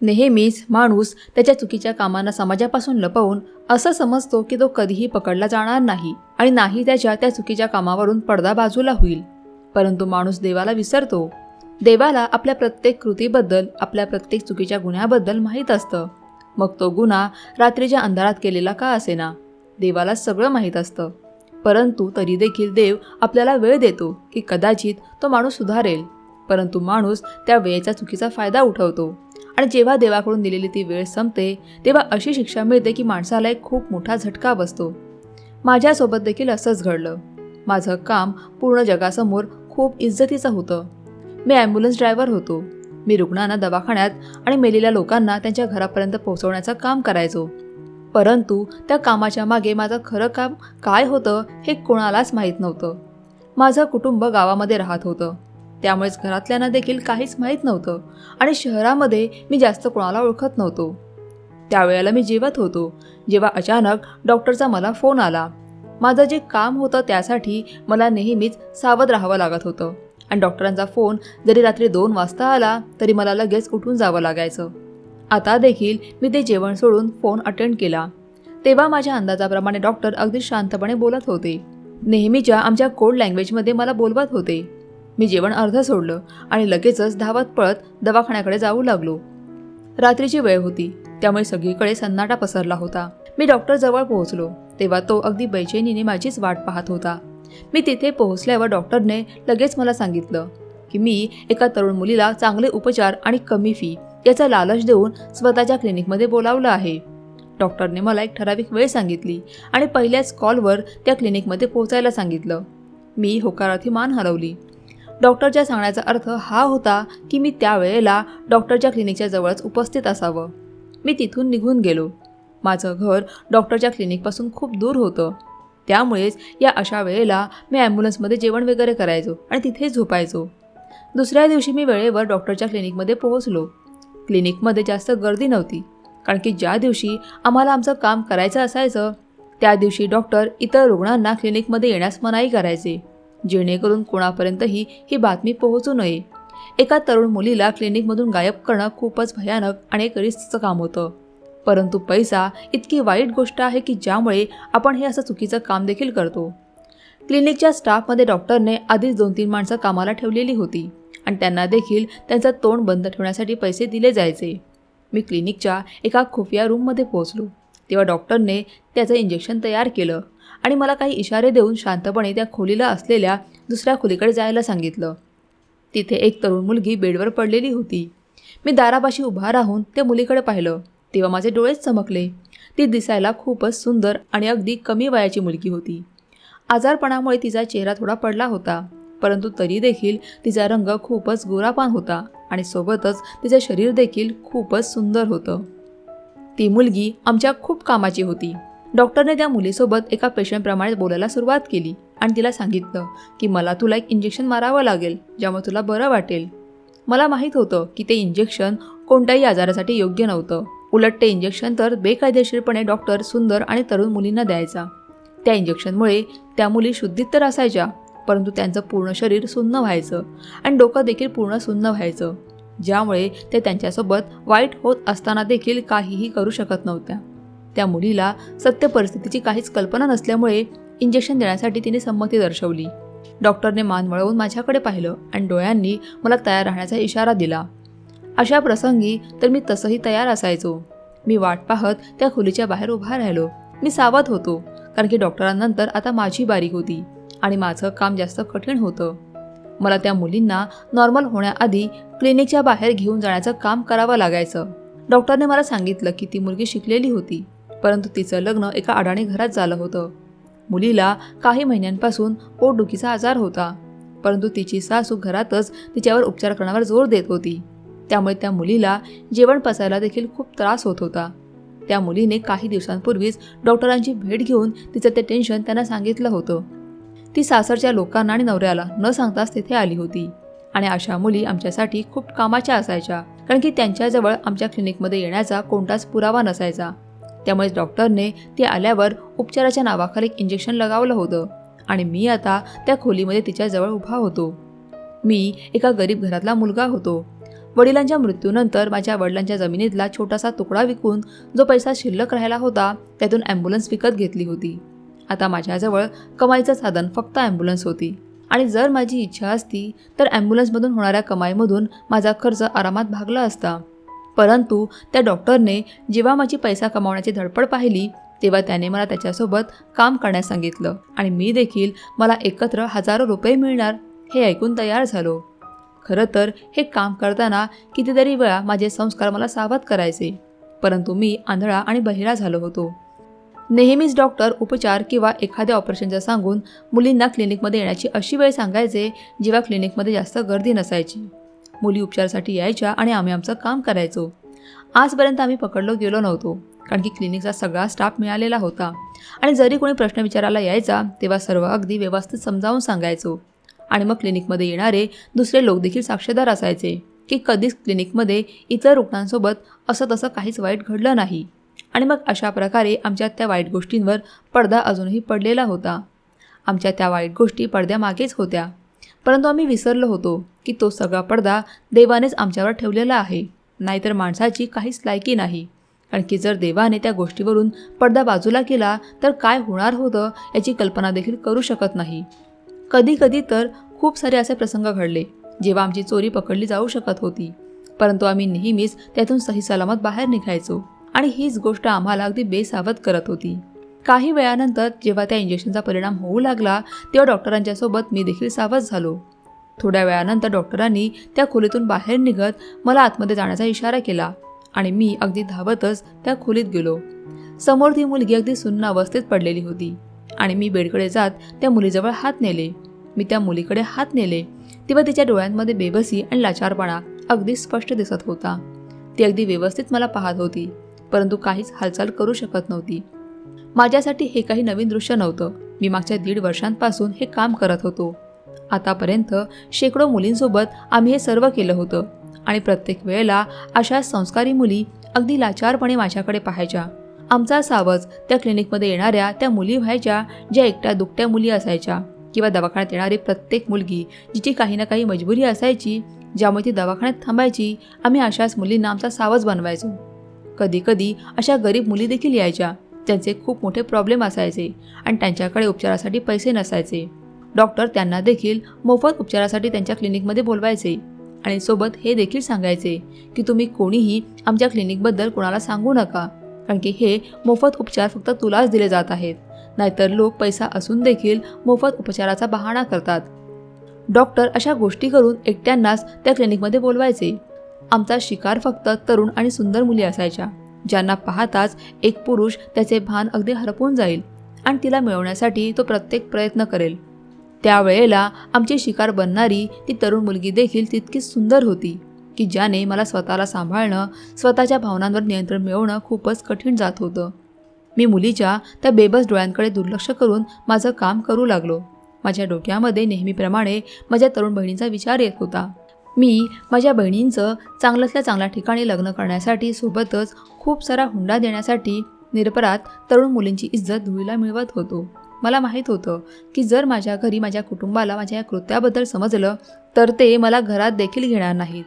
नेहमीच माणूस त्याच्या चुकीच्या कामांना समाजापासून लपवून असं समजतो की तो कधीही पकडला जाणार नाही आणि नाही त्याच्या त्या चुकीच्या कामावरून पडदा बाजूला होईल. परंतु माणूस देवाला विसरतो. देवाला आपल्या प्रत्येक कृतीबद्दल आपल्या प्रत्येक चुकीच्या गुन्ह्याबद्दल माहीत असतं. मग तो गुन्हा रात्रीच्या अंधारात केलेला का असेना? देवाला सगळं माहीत असतं. परंतु तरी देखील देव आपल्याला वेळ देतो की कदाचित तो माणूस सुधारेल. परंतु माणूस त्या वेळेचा चुकीचा फायदा उठवतो. आणि जेव्हा देवाकडून दिलेली ती वेळ संपते तेव्हा अशी शिक्षा मिळते की माणसाला एक खूप मोठा झटका बसतो. माझ्यासोबत देखील असंच घडलं. माझं काम पूर्ण जगासमोर खूप इज्जतीचं होतं. मी ॲम्ब्युलन्स ड्रायव्हर होतो. मी रुग्णांना दवाखान्यात आणि मेलेल्या लोकांना त्यांच्या घरापर्यंत पोहोचवण्याचं काम करायचो. परंतु त्या कामाच्या मागे माझं खरं काम काय होतं हे कोणालाच माहीत नव्हतं. माझं कुटुंब गावामध्ये राहत होतं. त्यामुळेच घरातल्यांना देखील काहीच माहीत नव्हतं आणि शहरामध्ये मी जास्त कोणाला ओळखत नव्हतो. त्यावेळेला मी जेवत होतो जेव्हा अचानक डॉक्टरचा मला फोन आला. माझं जे काम होतं त्यासाठी मला नेहमीच सावध राहावं लागत होतं आणि डॉक्टरांचा फोन जरी रात्री दोन वाजता आला तरी मला लगेच उठून जावं लागायचं. आता देखील मी ते जेवण सोडून फोन अटेंड केला. तेव्हा माझ्या अंदाजाप्रमाणे डॉक्टर अगदी शांतपणे बोलत होते. नेहमीच्या आमच्या कोड लँग्वेजमध्ये मला बोलवत होते. मी जेवण अर्ध सोडलं आणि लगेचच धावत पळत दवाखान्याकडे जाऊ लागलो. रात्रीची वेळ होती त्यामुळे सगळीकडे सन्नाटा पसरला होता. मी डॉक्टरजवळ पोहोचलो तेव्हा तो अगदी बैचेनीने माझीच वाट पाहत होता. मी तिथे पोहोचल्यावर डॉक्टरने लगेच मला सांगितलं की मी एका तरुण मुलीला चांगले उपचार आणि कमी फी याचा लालच देऊन स्वतःच्या क्लिनिकमध्ये बोलावलं आहे. डॉक्टरने मला एक ठराविक वेळ सांगितली आणि पहिल्याच कॉलवर त्या क्लिनिकमध्ये पोहोचायला सांगितलं. मी होकारार्थी मान हलवली डॉक्टरच्या सांगण्याचा अर्थ हा होता की मी त्यावेळेला डॉक्टरच्या क्लिनिकच्या जवळच उपस्थित असावं. मी तिथून निघून गेलो. माझं घर डॉक्टरच्या क्लिनिकपासून खूप दूर होतं. त्यामुळेच या अशा वेळेला मी ॲम्ब्युलन्समध्ये जेवण वगैरे करायचो आणि तिथेच झोपायचो. दुसऱ्या दिवशी मी वेळेवर डॉक्टरच्या क्लिनिकमध्ये पोहोचलो. क्लिनिकमध्ये जास्त गर्दी नव्हती कारण की ज्या दिवशी आम्हाला आमचं काम करायचं असायचं त्या दिवशी डॉक्टर इतर रुग्णांना क्लिनिकमध्ये येण्यास मनाई करायचे. जेणेकरून कोणापर्यंतही ही बातमी पोहोचू नये. एका तरुण मुलीला क्लिनिकमधून गायब करणं खूपच भयानक आणि एक रिस्कचं काम होतं. परंतु पैसा इतकी वाईट गोष्ट आहे की ज्यामुळे आपण हे असं चुकीचं काम देखील करतो. क्लिनिकच्या स्टाफमध्ये डॉक्टरने आधीच दोन तीन माणसं कामाला ठेवलेली होती आणि त्यांना देखील त्यांचं तोंड बंद ठेवण्यासाठी पैसे दिले जायचे. मी क्लिनिकच्या एका खुफिया रूममध्ये पोहोचलो. तेव्हा डॉक्टरने त्याचं इंजेक्शन तयार केलं. आणि मला काही इशारे देऊन शांतपणे त्या खोलीला असलेल्या दुसऱ्या खोलीकडे जायला सांगितलं. तिथे एक तरुण मुलगी बेडवर पडलेली होती. मी दारापाशी उभा राहून त्या मुलीकडे पाहिलं. तेव्हा माझे डोळेच चमकले. ती दिसायला खूपच सुंदर आणि अगदी कमी वयाची मुलगी होती. आजारपणामुळे तिचा चेहरा थोडा पडला होता परंतु तरी देखील तिचा रंग खूपच गोरापान होता आणि सोबतच तिचं शरीर देखील खूपच सुंदर होतं. ती मुलगी आमच्या खूप कामाची होती. डॉक्टरने त्या मुलीसोबत एका पेशंटप्रमाणे बोलायला सुरुवात केली आणि तिला सांगितलं की मला तुला एक इंजेक्शन मारावं लागेल ज्यामुळे तुला बरं वाटेल. मला माहीत होतं की ते इंजेक्शन कोणत्याही आजारासाठी योग्य नव्हतं. उलट ते इंजेक्शन तर बेकायदेशीरपणे डॉक्टर सुंदर आणि तरुण मुलींना द्यायचा. त्या इंजेक्शनमुळे त्या मुली शुद्धीत तर असायच्या परंतु त्यांचं पूर्ण शरीर सुन्न व्हायचं आणि डोकं देखील पूर्ण सुन्न व्हायचं. ज्यामुळे ते त्यांच्यासोबत वाईट होत असताना देखील काहीही करू शकत नव्हत्या. त्या मुलीला सत्य परिस्थितीची काहीच कल्पना नसल्यामुळे इंजेक्शन देण्यासाठी तिने संमती दर्शवली. डॉक्टरने मान वळवून माझ्याकडे पाहिलं आणि डोळ्यांनी मला तयार राहण्याचा इशारा दिला. अशा प्रसंगी तर मी तसंही तयार असायचो. मी वाट पाहत त्या खोलीच्या बाहेर उभा राहिलो. मी सावध होतो कारण की डॉक्टरांनंतर आता माझी बारी होती आणि माझं काम जास्त कठीण होतं. मला त्या मुलींना नॉर्मल होण्याआधी क्लिनिकच्या बाहेर घेऊन जाण्याचं काम करावं लागायचं. डॉक्टरने मला सांगितलं की ती मुलगी शिकलेली होती. परंतु तिचं लग्न एका अडाणी घरात झालं होतं. मुलीला काही महिन्यांपासून पोटदुखीचा आजार होता. परंतु तिची सासू घरातच तिच्यावर उपचार करण्यावर जोर देत होती. त्यामुळे त्या मुलीला जेवण पचायला देखील खूप त्रास होत होता. त्या मुलीने काही दिवसांपूर्वीच डॉक्टरांची भेट घेऊन तिचं ते टेन्शन त्यांना सांगितलं होतं. ती सासरच्या लोकांना आणि नवऱ्याला न सांगताच तिथे आली होती. आणि अशा मुली आमच्यासाठी खूप कामाच्या असायच्या कारण की त्यांच्याजवळ आमच्या क्लिनिकमध्ये येण्याचा कोणताच पुरावा नसायचा. त्यामुळे डॉक्टरने ती आल्यावर उपचाराच्या नावाखाली एक इंजेक्शन लगावलं होतं. आणि मी आता त्या खोलीमध्ये तिच्याजवळ उभा होतो. मी एका गरीब घरातला मुलगा होतो. वडिलांच्या मृत्यूनंतर माझ्या वडिलांच्या जमिनीतला छोटासा तुकडा विकून जो पैसा शिल्लक राहिला होता त्यातून ॲम्ब्युलन्स विकत घेतली होती. आता माझ्याजवळ कमाईचं साधन फक्त ॲम्ब्युलन्स होती. आणि जर माझी इच्छा असती तर ॲम्ब्युलन्समधून होणाऱ्या कमाईमधून माझा खर्च आरामात भागला असता. परंतु त्या डॉक्टरने जेव्हा माझी पैसा कमावण्याची धडपड पाहिली तेव्हा त्याने मला त्याच्यासोबत काम करण्यास सांगितलं आणि मी देखील मला एकत्र हजारो रुपये मिळणार हे ऐकून तयार झालो. खरं तर हे काम करताना कितीतरी वेळा माझे संस्कार मला सावध करायचे परंतु मी आंधळा आणि बहिरा झालो होतो. नेहमीच डॉक्टर उपचार किंवा एखाद्या ऑपरेशनचं सांगून मुलींना क्लिनिकमध्ये येण्याची अशी वेळ सांगायचे जेव्हा क्लिनिकमध्ये जास्त गर्दी नसायची. मुली उपचारासाठी यायच्या आणि आम्ही आमचं काम करायचो. आजपर्यंत आम्ही पकडलो गेलो नव्हतो कारण की क्लिनिकचा सगळा स्टाफ मिळालेला होता. आणि जरी कोणी प्रश्न विचारायला यायचा तेव्हा सर्व अगदी व्यवस्थित समजावून सांगायचो. आणि मग क्लिनिकमध्ये येणारे दुसरे लोक देखील साक्षीदार असायचे की कधीच क्लिनिकमध्ये इतर रुग्णांसोबत असं तसं काहीच वाईट घडलं नाही. आणि मग अशा प्रकारे आमच्या त्या वाईट गोष्टींवर पडदा अजूनही पडलेला होता. आमच्या त्या वाईट गोष्टी पडद्यामागेच होत्या. परंतु आम्ही विसरलो होतो की तो सगळा पडदा देवानेच आमच्यावर ठेवलेला आहे. नाहीतर माणसाची काहीच लायकी नाही. कारण की जर देवाने त्या गोष्टीवरून पडदा बाजूला केला तर काय होणार होतं याची कल्पना देखील करू शकत नाही. कधी कधी तर खूप सारे असे प्रसंग घडले जेव्हा आमची चोरी पकडली जाऊ शकत होती. परंतु आम्ही नेहमीच त्यातून सही सलामत बाहेर निघायचो. आणि हीच गोष्ट आम्हाला अगदी बेसावत करत होती. काही वेळानंतर जेव्हा त्या इंजेक्शनचा परिणाम होऊ लागला तेव्हा डॉक्टरांच्या सोबत मी देखील सावध झालो. थोड्या वेळानंतर डॉक्टरांनी त्या खोलीतून बाहेर निघत मला आतमध्ये जाण्याचा इशारा केला आणि मी अगदी धावतच त्या खोलीत गेलो. समोर ती मुलगी अगदी सुन्न अवस्थेत पडलेली होती आणि मी बेडकडे जात त्या मुलीजवळ हात नेले. मी त्या मुलीकडे हात नेले. तेव्हा तिच्या डोळ्यांमध्ये बेबसी आणि लाचारपणा अगदी स्पष्ट दिसत होता. ती अगदी व्यवस्थित मला पाहत होती परंतु काहीच हालचाल करू शकत नव्हती. माझ्यासाठी हे काही नवीन दृश्य नव्हतं. मी मागच्या दीड वर्षांपासून हे काम करत होतो. आतापर्यंत शेकडो मुलींसोबत आम्ही हे सर्व केलं होतं. आणि प्रत्येक वेळेला अशा संस्कारी मुली अगदी लाचारपणे माझ्याकडे पाहायच्या. आमचा सावज त्या क्लिनिकमध्ये येणाऱ्या त्या मुली व्हायच्या ज्या एकट्या दुकट्या मुली असायच्या किंवा दवाखान्यात येणारी प्रत्येक मुलगी जिची काही ना काही मजबुरी असायची ज्यामुळे ती दवाखान्यात थांबायची आम्ही अशाच मुलींना आमचा सावज बनवायचो. कधीकधी अशा गरीब मुली देखील यायच्या. त्यांचे खूप मोठे प्रॉब्लेम असायचे आणि त्यांच्याकडे उपचारासाठी पैसे नसायचे. डॉक्टर त्यांना देखील मोफत उपचारासाठी त्यांच्या क्लिनिकमध्ये बोलवायचे आणि सोबत हे देखील सांगायचे की तुम्ही कोणीही आमच्या क्लिनिकबद्दल कोणाला सांगू नका कारण की हे मोफत उपचार फक्त तुलाच दिले जात आहेत. नाहीतर लोक पैसा असून देखील मोफत उपचाराचा बहाणा करतात. डॉक्टर अशा गोष्टी करून एकट्यांनाच त्या क्लिनिकमध्ये बोलवायचे. आमचा शिकार फक्त तरुण आणि सुंदर मुली असायच्या. ज्यांना पाहताच एक पुरुष त्याचे भान अगदी हरपून जाईल आणि तिला मिळवण्यासाठी तो प्रत्येक प्रयत्न करेल. त्यावेळेला आमची शिकार बनणारी ती तरुण मुलगी देखील तितकीच सुंदर होती की ज्याने मला स्वतःला सांभाळणं स्वतःच्या भावनांवर नियंत्रण मिळवणं खूपच कठीण जात होतं. मी मुलीच्या त्या बेबस डोळ्यांकडे दुर्लक्ष करून माझं काम करू लागलो. माझ्या डोक्यामध्ये नेहमीप्रमाणे माझ्या तरुण बहिणीचा विचार येत होता. मी माझ्या बहिणींचं चांगल्यातल्या चांगल्या ठिकाणी लग्न करण्यासाठी सोबतच खूप सारा हुंडा देण्यासाठी निरपराध तरुण मुलींची इज्जत धुळीला मिळवत होतो. मला माहीत होतं की जर माझ्या घरी माझ्या कुटुंबाला माझ्या या कृत्याबद्दल समजलं तर ते मला घरात देखील घेणार नाहीत.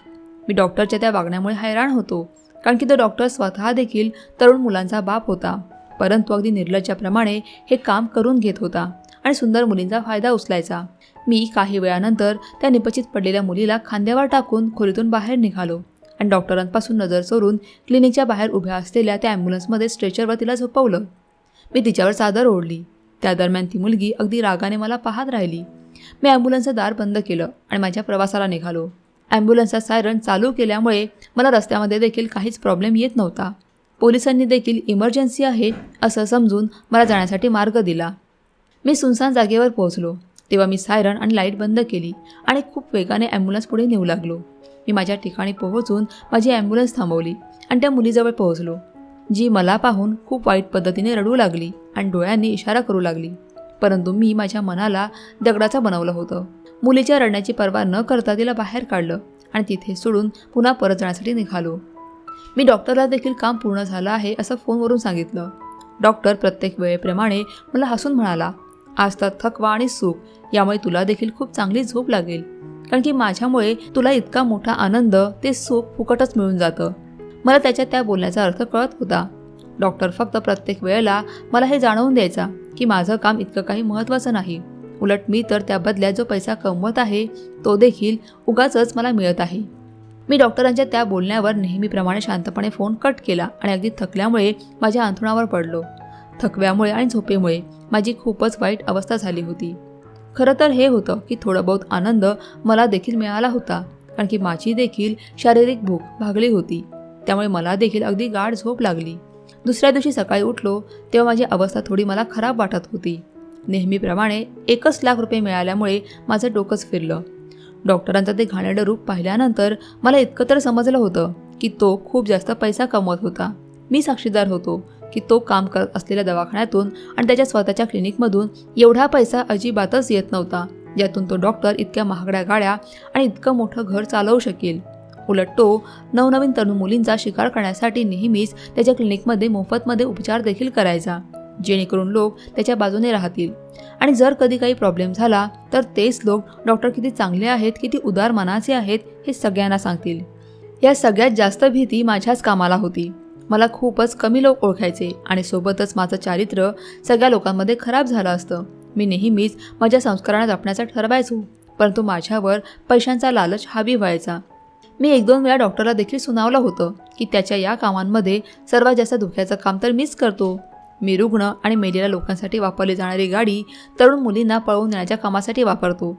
मी डॉक्टरच्या त्या वागण्यामुळे हैराण होतो कारण की तो डॉक्टर स्वतः देखील तरुण मुलांचा बाप होता. परंतु अगदी निर्लज्जाप्रमाणे हे काम करून घेत होता आणि सुंदर मुलींचा फायदा उचलायचा. मी काही वेळानंतर त्या निपचित पडलेल्या मुलीला खांद्यावर टाकून खोलीतून बाहेर निघालो. आणि डॉक्टरांपासून नजर चोरून क्लिनिकच्या बाहेर उभ्या असलेल्या त्या ॲम्ब्युलन्समध्ये स्ट्रेचरवर तिला झोपवलं. मी तिच्यावर चादर ओढली. त्या दरम्यान ती मुलगी अगदी रागाने मला पाहत राहिली. मी ॲम्ब्युलन्सचं दार बंद केलं आणि माझ्या प्रवासाला निघालो. ॲम्ब्युलन्सचा सायरन चालू केल्यामुळे मला रस्त्यामध्ये देखील काहीच प्रॉब्लेम येत नव्हता. पोलिसांनी देखील इमर्जन्सी आहे असं समजून मला जाण्यासाठी मार्ग दिला. मी सुनसान जागेवर पोहोचलो. तेव्हा मी सायरन आणि लाइट बंद केली आणि खूप वेगाने ॲम्ब्युलन्स पुढे नेऊ लागलो. मी माझ्या ठिकाणी पोहोचून माझी ॲम्ब्युलन्स थांबवली आणि त्या मुलीजवळ पोहोचलो जी मला पाहून खूप वाईट पद्धतीने रडू लागली आणि डोळ्यांनी इशारा करू लागली. परंतु मी माझ्या मनाला दगडाचा बनवलं होतं. मुलीच्या रडण्याची पर्वा न करता तिला बाहेर काढलं आणि तिथे सोडून पुन्हा परत जाण्यासाठी निघालो. मी डॉक्टरला देखील काम पूर्ण झालं आहे असं फोनवरून सांगितलं. डॉक्टर प्रत्येक वेळेप्रमाणे मला हसून म्हणाला आज तर थकवा आणि सुख यामुळे तुला देखील खूप चांगली झोप लागेल. कारण की माझ्यामुळे तुला इतका मोठा आनंद ते सुख फुकटच मिळून जातं. मला त्याच्या त्या बोलण्याचा अर्थ कळत होता. डॉक्टर फक्त प्रत्येक वेळेला मला हे जाणवून द्यायचा की माझं काम इतकं काही महत्त्वाचं नाही. उलट मी तर त्या बदल्यात जो पैसा कमवत आहे तो देखील उगाचच मला मिळत आहे. मी डॉक्टरांच्या त्या बोलण्यावर नेहमीप्रमाणे शांतपणे फोन कट केला आणि अगदी थकल्यामुळे माझ्या अंथरुणावर पडलो. थकव्यामुळे आणि झोपेमुळे माझी खूपच वाईट अवस्था झाली होती. खरं तर हे होतं की थोडं बहुत आनंद मला देखील मिळाला होता कारण की माझी देखील शारीरिक भूक भागली होती. त्यामुळे मला देखील अगदी गाढ झोप लागली. दुसऱ्या दिवशी सकाळी उठलो तेव्हा माझी अवस्था थोडी मला खराब वाटत होती. नेहमीप्रमाणे एकच लाख रुपये मिळाल्यामुळे माझं डोकंच फिरलं. डॉक्टरांचं ते घाणेरडं रूप पाहिल्यानंतर मला इतकं तर समजलं होतं की तो खूप जास्त पैसा कमवत होता. मी साक्षीदार होतो की तो काम करत असलेल्या दवाखान्यातून आणि त्याच्या स्वतःच्या क्लिनिकमधून एवढा पैसा अजिबातच येत नव्हता ज्यातून तो डॉक्टर इतक्या महागड्या गाड्या आणि इतकं मोठं घर चालवू शकेल. उलट तो नवनवीन तरुण मुलींचा शिकार करण्यासाठी नेहमीच त्याच्या क्लिनिकमध्ये मोफतमध्ये उपचार देखील करायचा जेणेकरून लोक त्याच्या बाजूने राहतील. आणि जर कधी काही प्रॉब्लेम झाला तर तेच लोक डॉक्टर किती चांगले आहेत किती उदार मनाचे आहेत हे सगळ्यांना सांगतील. या सगळ्यात जास्त भीती माझ्याच कामाला होती. मला खूपच कमी लोक ओळखायचे आणि सोबतच माझं चारित्र्य सगळ्या लोकांमध्ये खराब झालं असतं. मी नेहमीच माझ्या संस्कारांना जपण्याचा ठरवायचो परंतु माझ्यावर पैशांचा लालच हावी व्हायचा. मी एक दोन वेळा डॉक्टरला देखील सुनावलं होतं की त्याच्या या कामांमध्ये सर्वात जास्त धोक्याचं काम तर मीच करतो. मी रुग्ण आणि मेलेल्या लोकांसाठी वापरली जाणारी गाडी तरुण मुलींना पळवून नेण्याच्या कामासाठी वापरतो.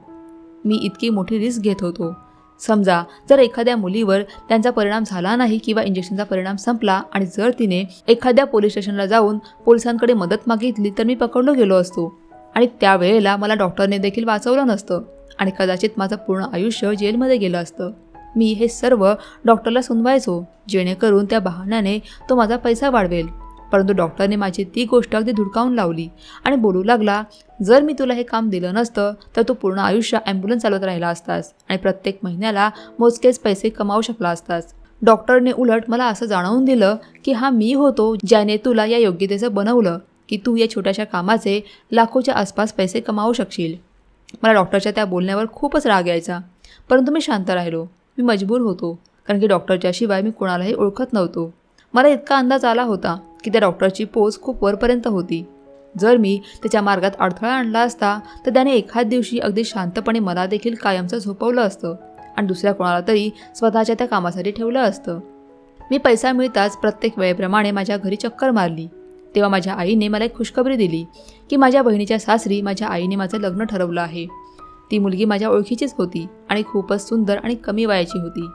मी इतकी मोठी रिस्क घेत होतो. समजा जर एखाद्या मुलीवर त्यांचा परिणाम झाला नाही किंवा इंजेक्शनचा परिणाम संपला आणि जर तिने एखाद्या पोलीस स्टेशनला जाऊन पोलिसांकडे मदत मागितली तर मी पकडलो गेलो असतो. आणि त्यावेळेला मला डॉक्टरने देखील वाचवलं नसतं आणि कदाचित माझं पूर्ण आयुष्य जेलमध्ये गेलं असतं. मी हे सर्व डॉक्टरला सुनवायचो जेणेकरून त्या बहाण्याने तो माझा पैसा वाढवेल. परंतु डॉक्टरने माझी ती गोष्ट अगदी धुडकावून लावली आणि बोलू लागला जर मी तुला हे काम दिलं नसतं तर तू पूर्ण आयुष्य ॲम्ब्युलन्स चालवत राहिला असतास आणि प्रत्येक महिन्याला मोजकेच पैसे कमावू शकला असतास. डॉक्टरने उलट मला असं जाणवून दिलं की हा मी होतो ज्याने तुला या योग्यतेचं बनवलं की तू या छोट्याशा कामाचे लाखोच्या आसपास पैसे कमावू शकशील. मला डॉक्टरच्या त्या बोलण्यावर खूपच राग यायचा. परंतु मी शांत राहिलो. मी मजबूर होतो कारण की डॉक्टरच्याशिवाय मी कोणालाही ओळखत नव्हतो. मला इतका अंदाज आला होता की त्या डॉक्टरची पोच खूप वरपर्यंत होती. जर मी त्याच्या मार्गात अडथळा आणला असता तर त्याने एखाद दिवशी अगदी शांतपणे मला देखील कायमचं झोपवलं असतं आणि दुसऱ्या कोणाला तरी स्वतःच्या त्या कामासाठी ठेवलं असतं. मी पैसा मिळताच प्रत्येक वेळेप्रमाणे माझ्या घरी चक्कर मारली. तेव्हा माझ्या आईने मला एक खुशखबरी दिली की माझ्या बहिणीच्या सासरी माझ्या आईने माझं लग्न ठरवलं आहे. ती मुलगी माझ्या ओळखीचीच होती आणि खूपच सुंदर आणि कमी वयाची होती.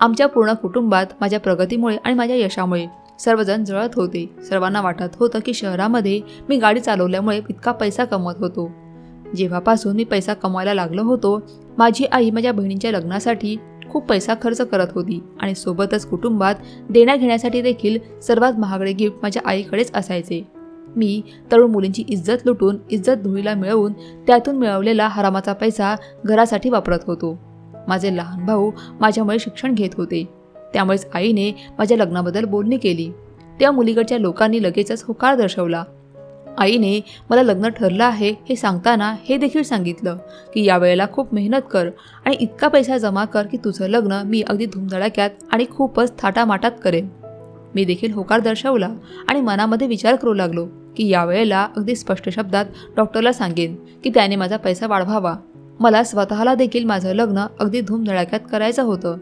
आमच्या पूर्ण कुटुंबात माझ्या प्रगतीमुळे आणि माझ्या यशामुळे सर्वजण जळत होते. सर्वांना वाटत होतं की शहरामध्ये मी गाडी चालवल्यामुळे इतका पैसा कमवत होतो. जेव्हापासून मी पैसा कमवायला लागलो होतो माझी आई माझ्या बहिणीच्या लग्नासाठी खूप पैसा खर्च करत होती आणि सोबतच कुटुंबात देण्या घेण्यासाठी देखील सर्वात महागडे गिफ्ट माझ्या आईकडेच असायचे. मी तरुण मुलींची इज्जत लुटून इज्जत धुळीला मिळवून त्यातून मिळवलेला हरामाचा पैसा घरासाठी वापरत होतो. माझे लहान भाऊ माझ्यामुळे शिक्षण घेत होते. त्यामुळेच आईने माझ्या लग्नाबद्दल बोलणी केली. त्या मुलीकडच्या लोकांनी लगेचच होकार दर्शवला. आईने मला लग्न ठरलं आहे हे सांगताना हे देखील सांगितलं की यावेळेला खूप मेहनत कर आणि इतका पैसा जमा कर की तुझं लग्न मी अगदी धुमधडाक्यात आणि खूपच थाटामाटात करेन. मी देखील होकार दर्शवला आणि मनामध्ये विचार करू लागलो की यावेळेला अगदी स्पष्ट शब्दात डॉक्टरला सांगेन की त्याने माझा पैसा वाढवावा. मला स्वतःला देखील माझं लग्न अगदी धूमधडाक्यात करायचं होतं.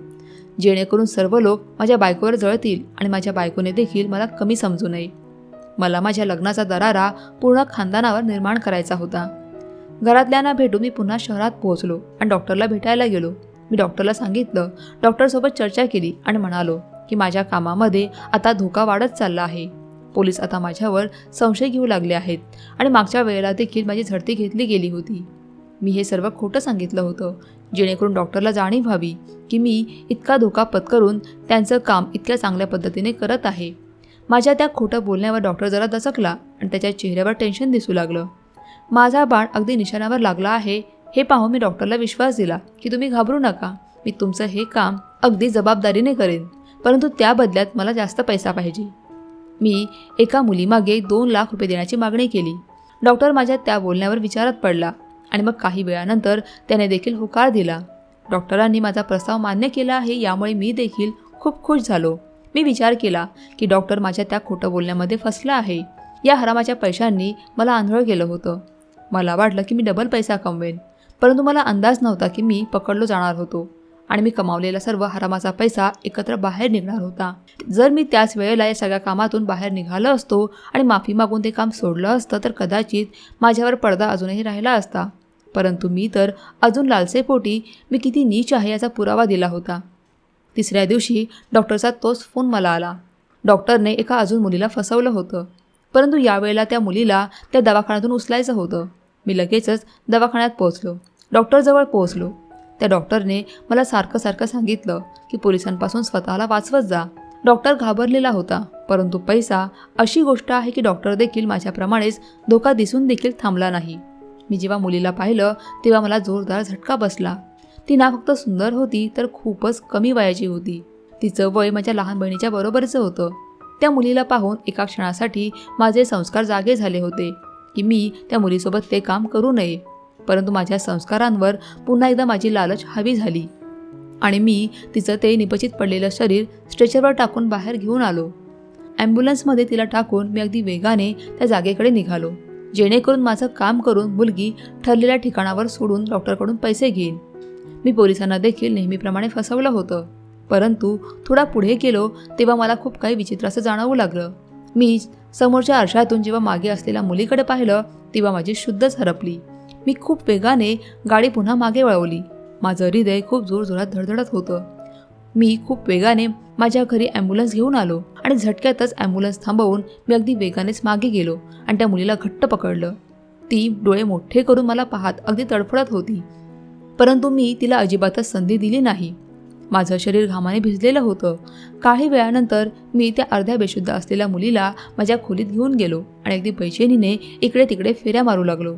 जेणेकरून सर्व लोक माझ्या बायकोवर जळतील आणि माझ्या बायकोने देखील मला कमी समजू नये. मला माझ्या लग्नाचा दरारा पूर्ण खानदानावर निर्माण करायचा होता. घरातल्यांना भेटून मी पुन्हा शहरात पोहोचलो आणि डॉक्टरला भेटायला गेलो. मी डॉक्टरला सांगितलं डॉक्टरसोबत चर्चा केली आणि म्हणालो की माझ्या कामामध्ये आता धोका वाढत चालला आहे. पोलीस आता माझ्यावर संशय घेऊ लागले आहेत आणि मागच्या वेळेला देखील माझी झडती घेतली गेली होती. मी हे सर्व खोटं सांगितलं होतं. जेणेकरून डॉक्टरला जाणीव व्हावी की मी इतका धोका पत्करून त्यांचं काम इतक्या चांगल्या पद्धतीने करत आहे. माझ्या त्या खोटं बोलण्यावर डॉक्टर जरा दचकला आणि त्याच्या चेहऱ्यावर टेन्शन दिसू लागलं. माझा बाण अगदी निशाणावर लागला आहे हे पाहून मी डॉक्टरला विश्वास दिला की तुम्ही घाबरू नका मी तुमचं हे काम अगदी जबाबदारीने करेन परंतु त्या बदल्यात मला जास्त पैसा पाहिजे. मी एका मुलीमागे दोन लाख रुपये देण्याची मागणी केली. डॉक्टर माझ्या त्या बोलण्यावर विचारात पडला. आणि मग काही वेळानंतर त्याने देखील होकार दिला. डॉक्टरांनी माझा प्रस्ताव मान्य केला आहे यामुळे मी देखील खूप खुश झालो. मी विचार केला की डॉक्टर माझ्या त्या खोटं बोलण्यामध्ये फसला आहे. या हरामाच्या पैशांनी मला आंधळ केलं होतं. मला वाटलं की मी डबल पैसा कमवेन. परंतु मला अंदाज नव्हता की मी पकडलो जाणार होतो. आणि मी कमावलेला सर्व हरामाचा पैसा एकत्र बाहेर निघणार होता. जर मी त्याच वेळेला या सगळ्या कामातून बाहेर निघालो असतो आणि माफी मागून ते काम सोडलं असतं तर कदाचित माझ्यावर पडदा अजूनही राहिला असता. परंतु मी तर अजून लालसेपोटी मी किती नीच आहे याचा पुरावा दिला होता. तिसऱ्या दिवशी डॉक्टरचा तोच फोन मला आला. डॉक्टरने एका अजून मुलीला फसवलं होतं. परंतु यावेळेला त्या मुलीला त्या दवाखान्यातून उचलायचं होतं. मी लगेचच दवाखान्यात पोहोचलो. डॉक्टरजवळ पोहोचलो. त्या डॉक्टरने मला सारखं सारखं सांगितलं की पोलिसांपासून स्वतःला वाचवत जा. डॉक्टर घाबरलेला होता परंतु पैसा अशी गोष्ट आहे की डॉक्टर देखील माझ्याप्रमाणेच धोका दिसून देखील थांबला नाही. मी जेव्हा मुलीला पाहिलं तेव्हा मला जोरदार झटका बसला. ती ना फक्त सुंदर होती तर खूपच कमी वयाची होती. तिचं वय माझ्या लहान बहिणीच्या बरोबरचं होतं. त्या मुलीला पाहून एका क्षणासाठी माझे संस्कार जागे झाले होते की मी त्या मुलीसोबत ते काम करू नये. परंतु माझ्या संस्कारांवर पुन्हा एकदा माझी लालच हवी झाली. आणि मी तिचं ते निपचित पडलेलं शरीर स्ट्रेचरवर टाकून बाहेर घेऊन आलो. ॲम्ब्युलन्समध्ये तिला टाकून मी अगदी वेगाने त्या जागेकडे निघालो. जेणेकरून माझं काम करून मुलगी ठरलेल्या ठिकाणावर सोडून डॉक्टरकडून पैसे घेईन. मी पोलिसांना देखील नेहमीप्रमाणे फसवलं होतं. परंतु थोडा पुढे गेलो तेव्हा मला खूप काही विचित्र असं जाणवू लागलं. मी समोरच्या आरशातून जेव्हा मागे असलेल्या मुलीकडे पाहिलं तेव्हा माझी शुद्धच हरपली मी खूप वेगाने गाडी पुन्हा मागे वळवली. माझं हृदय खूप जोरजोरात धडधडत होतं. मी खूप वेगाने माझ्या घरी ॲम्ब्युलन्स घेऊन आलो आणि झटक्यातच ॲम्ब्युलन्स थांबवून मी अगदी वेगानेच मागे गेलो आणि त्या मुलीला घट्ट पकडलं. ती डोळे मोठे करून मला पाहत अगदी तडफडत होती. परंतु मी तिला अजिबातच संधी दिली नाही. माझं शरीर घामाने भिजलेलं होतं. काही वेळानंतर मी त्या अर्ध्या बेशुद्ध असलेल्या मुलीला माझ्या खोलीत घेऊन गेलो आणि अगदी पैशेनीने इकडे तिकडे फेऱ्या मारू लागलो.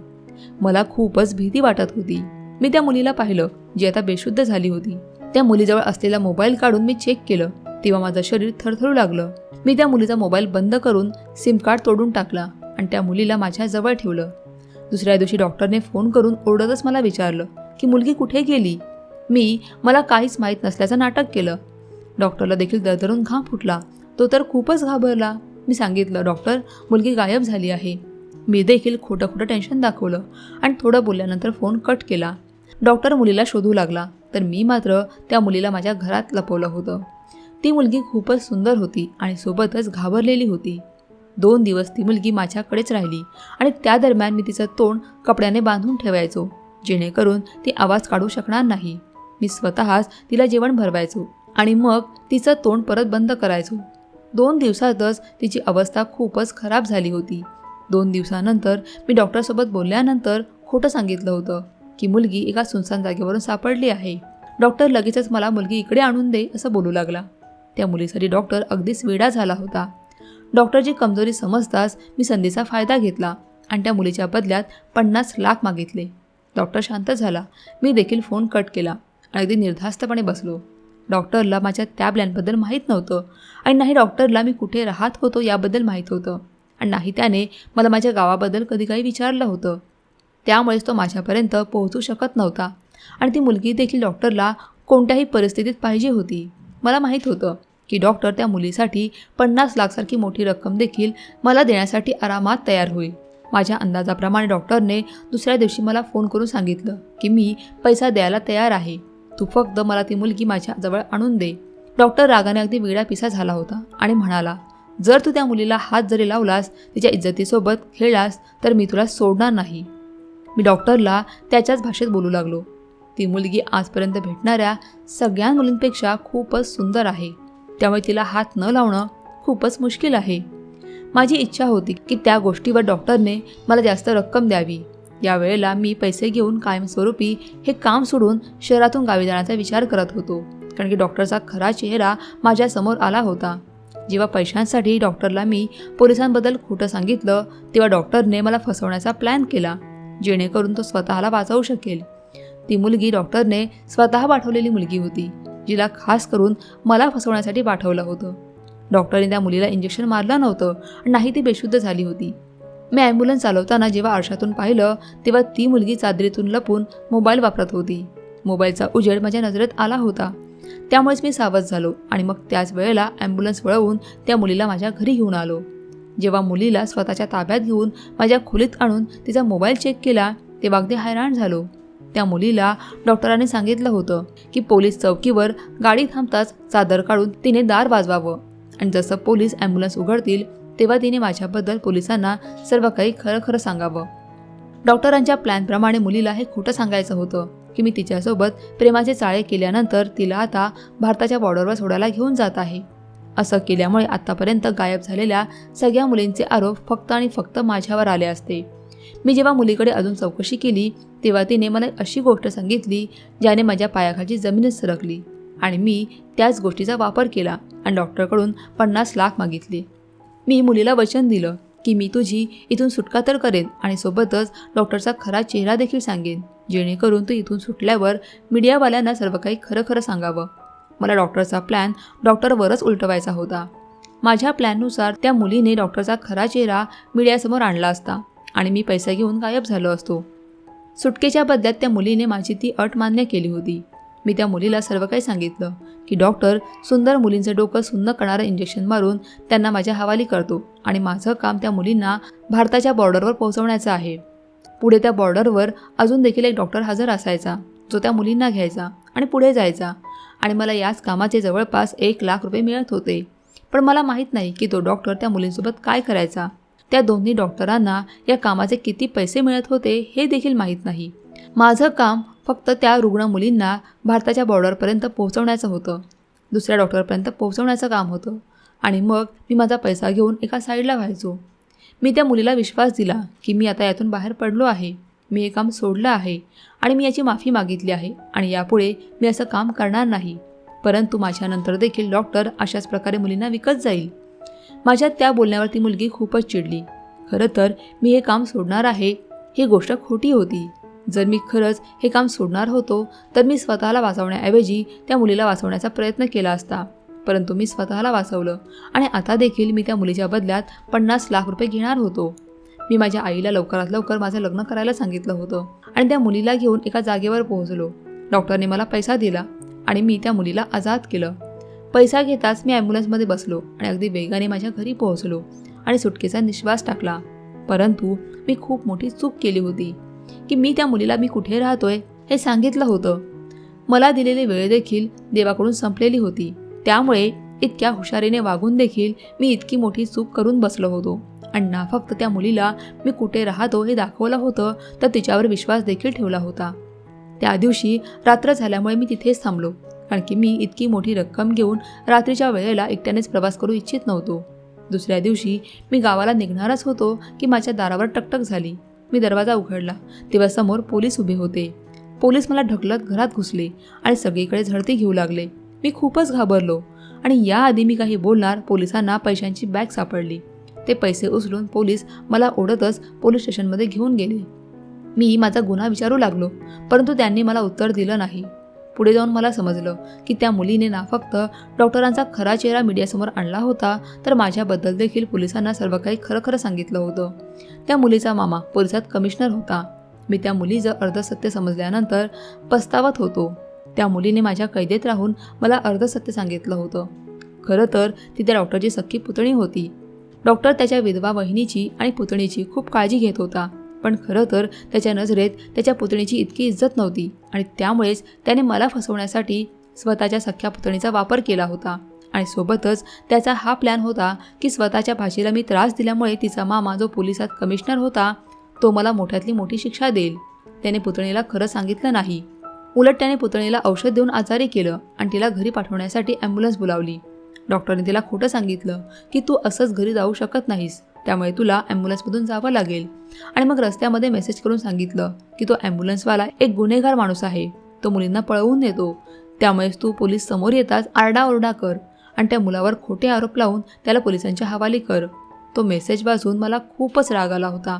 मला खूपच भीती वाटत होती. मी त्या मुलीला पाहिलं जी आता बेशुद्ध झाली होती. त्या मुलीजवळ असलेला मोबाईल काढून मी चेक केलं. तेव्हा माझं शरीर थरथरू लागलं. मी त्या मुलीचा मोबाईल बंद करून सिम कार्ड तोडून टाकला आणि त्या मुलीला माझ्या जवळ ठेवलं. दुसऱ्या दिवशी डॉक्टरने फोन करून ओरडतच मला विचारलं की मुलगी कुठे गेली? मी मला काहीच माहीत नसल्याचं नाटक केलं. डॉक्टरला देखील दरदरून घाम फुटला. तो तर खूपच घाबरला. मी सांगितलं डॉक्टर मुलगी गायब झाली आहे. मी देखील खोटं खोटं टेन्शन दाखवलं आणि थोडं बोलल्यानंतर फोन कट केला. डॉक्टर मुलीला शोधू लागला. तर मी मात्र त्या मुलीला माझ्या घरात लपवलं होतं. ती मुलगी खूपच सुंदर होती आणि सोबतच घाबरलेली होती. दोन दिवस ती मुलगी माझ्याकडेच राहिली आणि त्या दरम्यान मी तिचं तोंड कपड्याने बांधून ठेवायचो जेणेकरून ती आवाज काढू शकणार नाही. मी स्वतःच तिला जेवण भरवायचो आणि मग तिचं तोंड परत बंद करायचो. दोन दिवसातच तिची अवस्था खूपच खराब झाली होती. दोन दिवसानंतर मी डॉक्टरसोबत बोलल्यानंतर खोटं सांगितलं होतं की मुलगी एका सुनसान जागेवरून सापडली आहे. डॉक्टर लगेचच मला मुलगी इकडे आणून दे असं बोलू लागला. त्या मुलीसाठी डॉक्टर अगदीच वेडा झाला होता. डॉक्टरची कमजोरी समजताच मी संधीचा फायदा घेतला आणि त्या मुलीच्या बदल्यात पन्नास लाख मागितले. डॉक्टर शांत झाला. मी देखील फोन कट केला. आणि अगदी निर्धास्तपणे बसलो. डॉक्टरला माझ्या त्या प्लॅनबद्दल माहीत नव्हतं आणि नाही डॉक्टरला मी कुठे राहत होतो याबद्दल माहीत होतं आणि नाही त्याने मला माझ्या गावाबद्दल कधी काही विचारलं होतं. त्यामुळेच तो माझ्यापर्यंत पोहोचू शकत नव्हता आणि ती मुलगी देखील डॉक्टरला कोणत्याही परिस्थितीत पाहिजे होती. मला माहीत होतं. की डॉक्टर त्या मुलीसाठी पन्नास लाखसारखी मोठी रक्कम देखील मला देण्यासाठी आरामात तयार होईल. माझ्या अंदाजाप्रमाणे डॉक्टरने दुसऱ्या दिवशी मला फोन करून सांगितलं की मी पैसा द्यायला तयार आहे. तू फक्त मला ती मुलगी माझ्या जवळ आणून दे. डॉक्टर रागाने अगदी वेगळा पिसा झाला होता आणि म्हणाला जर तू त्या मुलीला हात जरी लावलास तिच्या इज्जतीसोबत खेळलास तर मी तुला सोडणार नाही. मी डॉक्टरला त्याच्याच भाषेत बोलू लागलो. ती मुलगी आजपर्यंत भेटणाऱ्या सगळ्या मुलींपेक्षा खूपच सुंदर आहे. त्यामुळे तिला हात न लावणं खूपच मुश्किल आहे. माझी इच्छा होती की त्या गोष्टीवर डॉक्टरने मला जास्त रक्कम द्यावी. यावेळेला मी पैसे घेऊन कायमस्वरूपी हे काम सोडून शहरातून गावी जाण्याचा विचार करत होतो कारण की डॉक्टरचा खरा चेहरा माझ्यासमोर आला होता. जेव्हा पैशांसाठी डॉक्टरला मी पोलिसांबद्दल खोटं सांगितलं तेव्हा डॉक्टरने मला फसवण्याचा प्लॅन केला जेणेकरून तो स्वतःला वाचवू शकेल. ती मुलगी डॉक्टरने स्वतः पाठवलेली मुलगी होती. जिला खास करून मला फसवण्यासाठी पाठवलं होतं. डॉक्टरने त्या मुलीला इंजेक्शन मारलं नव्हतं आणि नाही ती बेशुद्ध झाली होती. मी ॲम्ब्युलन्स चालवताना जेव्हा आरशातून पाहिलं तेव्हा ती मुलगी चादरीतून लपून मोबाईल वापरत होती. मोबाईलचा उजेड माझ्या नजरेत आला होता. त्यामुळेच मी सावध झालो आणि मग त्याच वेळेला ॲम्ब्युलन्स वळवून त्या मुलीला माझ्या घरी घेऊन आलो. जेव्हा मुलीला स्वतःच्या ताब्यात घेऊन माझ्या खोलीत आणून तिचा मोबाईल चेक केला तेव्हा अगदी हैराण झालो. त्या मुलीला डॉक्टरांनी सांगितलं होतं की पोलीस चौकीवर गाडी थांबताच चादर काढून तिने दार वाजवावं. आणि जसं पोलीस ॲम्ब्युलन्स उघडतील तेव्हा तिने माझ्याबद्दल पोलिसांना सर्व काही खरं खरं सांगावं. डॉक्टरांच्या प्लॅनप्रमाणे मुलीला हे खोटं सांगायचं होतं की मी तिच्यासोबत प्रेमाचे चाळे केल्यानंतर तिला आता भारताच्या बॉर्डरवर सोडायला घेऊन जात आहे. असं केल्यामुळे आत्तापर्यंत गायब झालेल्या सगळ्या मुलींचे आरोप फक्त आणि फक्त माझ्यावर आले असते. मी जेव्हा मुलीकडे अजून चौकशी केली तेव्हा तिने मला अशी गोष्ट सांगितली ज्याने माझ्या पायाखालची जमीनच सरकली आणि मी त्याच गोष्टीचा वापर केला आणि डॉक्टरकडून पन्नास लाख मागितले. मी मुलीला वचन दिलं की मी तुझी इथून सुटका तर करेन आणि सोबतच डॉक्टरचा खरा चेहरा देखील सांगेन जेणेकरून तू इथून सुटल्यावर मीडियावाल्यांना सर्व काही खरं खरं सांगावं. मला डॉक्टरचा प्लॅन डॉक्टरवरच उलटवायचा होता. माझ्या प्लॅननुसार त्या मुलीने डॉक्टरचा खरा चेहरा मीडियासमोर आणला असता. आणि मी पैसा घेऊन गायब झालो असतो. सुटकेच्या बदल्यात त्या मुलीने माझी ती अट मान्य केली होती. मी त्या मुलीला सर्व काही सांगितलं की डॉक्टर सुंदर मुलींचं डोकं सुन्न करणारं इंजेक्शन मारून त्यांना माझ्या हवाली करतो आणि माझं काम त्या मुलींना भारताच्या बॉर्डरवर पोहोचवण्याचं आहे. पुढे त्या बॉर्डरवर अजून देखील एक डॉक्टर हजर असायचा जो त्या मुलींना घ्यायचा आणि पुढे जायचा. आणि मला याच कामाचे जवळपास एक लाख रुपये मिळत होते. पण मला माहीत नाही की तो डॉक्टर त्या मुलींसोबत काय करायचा. त्या दोन्ही डॉक्टरांना या कामाचे किती पैसे मिळत होते हे देखील माहीत नाही. माझं काम फक्त त्या रुग्ण मुलींना भारताच्या बॉर्डरपर्यंत पोहोचवण्याचं होतं. दुसऱ्या डॉक्टरपर्यंत पोहोचवण्याचं काम होतं. आणि मग मी माझा पैसा घेऊन एका साईडला व्हायचो. मी त्या मुलीला विश्वास दिला की मी आता यातून बाहेर पडलो आहे. मी हे काम सोडलं आहे आणि मी याची माफी मागितली आहे आणि यापुढे मी असं काम करणार नाही. परंतु माझ्यानंतर देखील डॉक्टर अशाच प्रकारे मुलींना विकत जाईल. माझ्या त्या बोलण्यावर ती मुलगी खूपच चिडली. खरं तर मी हे काम सोडणार आहे ही गोष्ट खोटी होती. जर मी खरंच हे काम सोडणार होतो तर मी स्वतःला वाचवण्याऐवजी त्या मुलीला वाचवण्याचा प्रयत्न केला असता. परंतु मी स्वतःला वाचवलं आणि आता देखील मी त्या मुलीच्या बदल्यात पन्नास लाख रुपये घेणार होतो. मी माझ्या आईला लवकरात लवकर माझं लग्न करायला सांगितलं होतं आणि त्या मुलीला घेऊन एका जागेवर पोहोचलो. डॉक्टरने मला पैसा दिला आणि मी त्या मुलीला आजाद केलं. पैसा घेताच मी ॲम्ब्युलन्समध्ये बसलो आणि अगदी वेगाने माझ्या घरी पोहोचलो आणि सुटकेचा निश्वास टाकला. परंतु मी खूप मोठी चूक केली होती की मी त्या मुलीला मी कुठे राहतोय हे सांगितलं होतं. मला दिलेली वेळ देखील देवाकडून संपलेली होती. त्यामुळे इतक्या हुशारीने वागून देखील मी इतकी मोठी चूक करून बसलो होतो. आणि ना फक्त त्या मुलीला मी कुठे राहतो हे दाखवलं होतं तर तिच्यावर विश्वास देखील ठेवला होता. त्या दिवशी रात्र झाल्यामुळे मी तिथेच थांबलो. कारण की मी इतकी मोठी रक्कम घेऊन रात्रीच्या वेळेला एकट्यानेच प्रवास करू इच्छित नव्हतो. दुसऱ्या दिवशी मी गावाला निघणारच होतो की माझ्या दारावर टकटक झाली. मी दरवाजा उघडला. तेव्हा समोर पोलीस उभे होते. पोलीस मला ढकलत घरात घुसले आणि सगळीकडे झडती घेऊ लागले. मी खूपच घाबरलो आणि याआधी मी काही बोलणार पोलिसांना पैशांची बॅग सापडली. ते पैसे उचलून पोलीस मला ओढतच पोलीस स्टेशनमध्ये घेऊन गेले. मी माझा गुन्हा विचारू लागलो परंतु त्यांनी मला उत्तर दिलं नाही. पुढे जाऊन मला समजलं की त्या मुलीने ना फक्त डॉक्टरांचा खरा चेहरा मीडियासमोर आणला होता तर माझ्याबद्दल देखील पोलिसांना सर्व काही खरं खरं सांगितलं होतं. त्या मुलीचा मामा पोलिसात कमिशनर होता. मी त्या मुलीचं अर्धसत्य समजल्यानंतर पस्तावत होतो. त्या मुलीने माझ्या कैदेत राहून मला अर्धसत्य सांगितलं होतं. खरं तर ती त्या डॉक्टरची सख्खी पुतणी होती. डॉक्टर त्याच्या विधवा वहिनीची आणि पुतणीची खूप काळजी घेत होता. पण खरं तर त्याच्या नजरेत त्याच्या पुतणीची इतकी इज्जत नव्हती आणि त्यामुळेच त्याने मला फसवण्यासाठी स्वतःच्या सख्या पुतणीचा वापर केला होता. आणि सोबतच त्याचा हा प्लॅन होता की स्वतःच्या भाषेला मी त्रास दिल्यामुळे तिचा मामा जो पोलिसात कमिशनर होता तो मला मोठ्यातली मोठी शिक्षा देईल. त्याने पुतणीला खरं सांगितलं नाही. उलट त्याने पुतणीला औषध देऊन आजारी केलं आणि तिला घरी पाठवण्यासाठी ॲम्ब्युलन्स बोलावली. डॉक्टरने तिला खोटं सांगितलं की तू असंच घरी जाऊ शकत नाहीस. त्यामुळे तुला ॲम्ब्युलन्समधून जावं लागेल. आणि मग रस्त्यामध्ये मेसेज करून सांगितलं की तो ॲम्ब्युलन्सवाला एक गुन्हेगार माणूस आहे. तो मुलींना पळवून नेतो त्यामुळेच तू पोलीस समोर येताच आरडाओरडा कर आणि त्या मुलावर खोटे आरोप लावून त्याला पोलिसांच्या हवाली कर. तो मेसेज वाचून मला खूपच राग आला होता.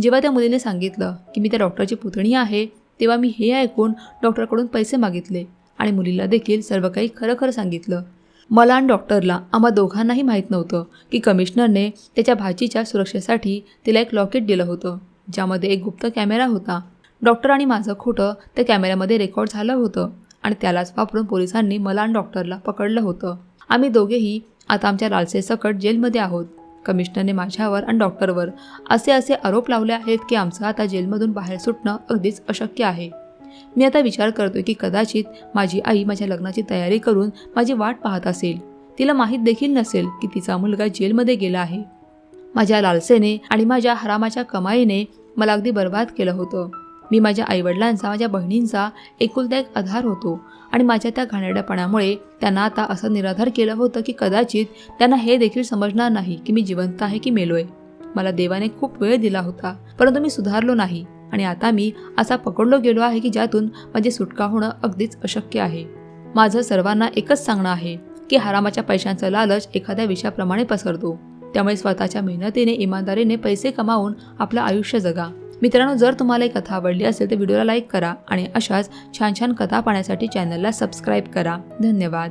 जेव्हा त्या मुलीने सांगितलं की मी त्या डॉक्टरची पुतणी आहे तेव्हा मी हे ऐकून डॉक्टरकडून पैसे मागितले आणि मुलीला देखील सर्व काही खरं खरं सांगितलं. मला आणि डॉक्टरला आम्हा दोघांनाही माहीत नव्हतं की कमिशनरने त्याच्या भाचीच्या सुरक्षेसाठी तिला एक लॉकेट दिलं होतं ज्यामध्ये एक गुप्त कॅमेरा होता. डॉक्टर आणि माझं खोटं त्या कॅमेऱ्यामध्ये रेकॉर्ड झालं होतं आणि त्यालाच वापरून पोलिसांनी मला आणि डॉक्टरला पकडलं होतं. आम्ही दोघेही आता आमच्या लालसेसकट जेलमध्ये आहोत. कमिशनरने माझ्यावर आणि डॉक्टरवर असे असे आरोप लावले आहेत की आमचं आता जेलमधून बाहेर सुटणं अगदीच अशक्य आहे. मी आता विचार करतोय की कदाचित माझी आई माझ्या लग्नाची तयारी करून माझी वाट पाहत असेल. तिला माहीत देखील नसेल की तिचा मुलगा जेलमध्ये गेला आहे. माझ्या लालसेने आणि माझ्या हरामाच्या कमाईने मला अगदी बर्बाद केलं होतं. मी माझ्या आईवडिलांचा माझ्या बहिणींचा एकुलता एक आधार होतो आणि माझ्या त्या घाणेरड्यापणामुळे त्यांना आता असं निराधार केलं होतं की कदाचित त्यांना हे देखील समजणार नाही की मी जिवंत आहे की मेलोय. मला देवाने खूप वेळ दिला होता परंतु मी सुधारलो नाही. आणि आता मी असा पकडलो गेलो आहे की ज्यातून माझी सुटका होणं अगदीच अशक्य आहे. माझं सर्वांना एकच सांगणं आहे की हरामाच्या पैशांचा लालच एखाद्या विषयाप्रमाणे पसरतो. त्यामुळे स्वतःच्या मेहनतीने इमानदारीने पैसे कमावून आपलं आयुष्य जगा. मित्रांनो जर तुम्हाला ही कथा आवडली असेल तर व्हिडिओला लाईक करा आणि अशाच छान छान कथा पाहण्यासाठी चॅनलला सबस्क्राईब करा. धन्यवाद.